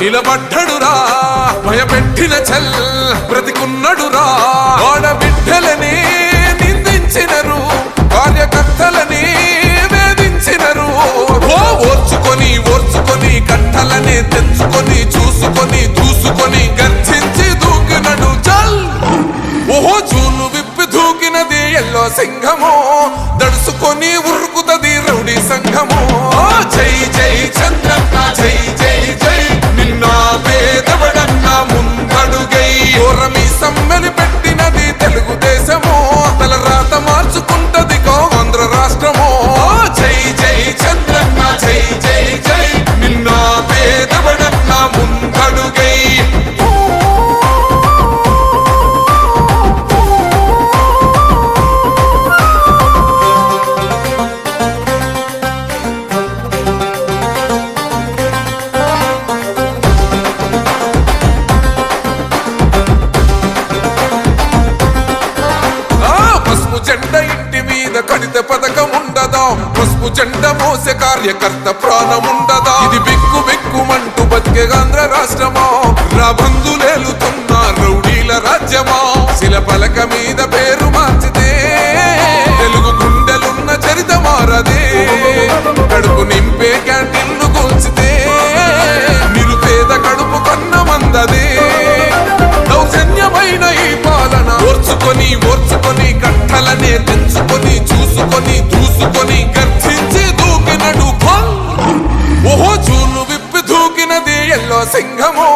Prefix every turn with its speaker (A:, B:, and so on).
A: నిలబడ్డడురా. భయపెట్టిన చల్ బ్రతికున్నడురా. ఆడబిడ్డలని నిందించినరు కార్యకర్తలని వేధించినరు. ఓ ఓర్చుకొని ఓర్చుకొని కట్టలని తెంచుకొని చూసుకొని దూసుకొని గర్జించి దూకినడు చల్ ఓహో చూలు విప్పి దూకినది ఎల్లో సింహము. దడుసుకొని ఉరుకుతది రౌడీ సంఘము. ఓ జై జెండ ఇంటి మీద కడిత పథకం ఉండదా? పసుపు జెండ మోసే కార్యకర్త ప్రాణం ఉండదా? ఇది బిక్కు బిక్కుమంటూ బతికే ఆంధ్ర రాష్ట్రమా? రాబందులేలుతున్న రౌడీల రాజ్యమా? శిల పలక మీద పేరు మార్చితే తెలుగు గుండెలున్న చరిత మారదే. కడుపు నింపే క్యాంటీన్లు కూల్చితే నిరుపేద కడుపు కన్న మందదే. మార్చుకొని ఓర్చుకొని కట్టలనే తెచ్చుకొని చూసుకొని దూసుకొని గర్జించి దూకినడు ఓహో చూలు విప్పి దూకినది ఎల్లో సింహమో.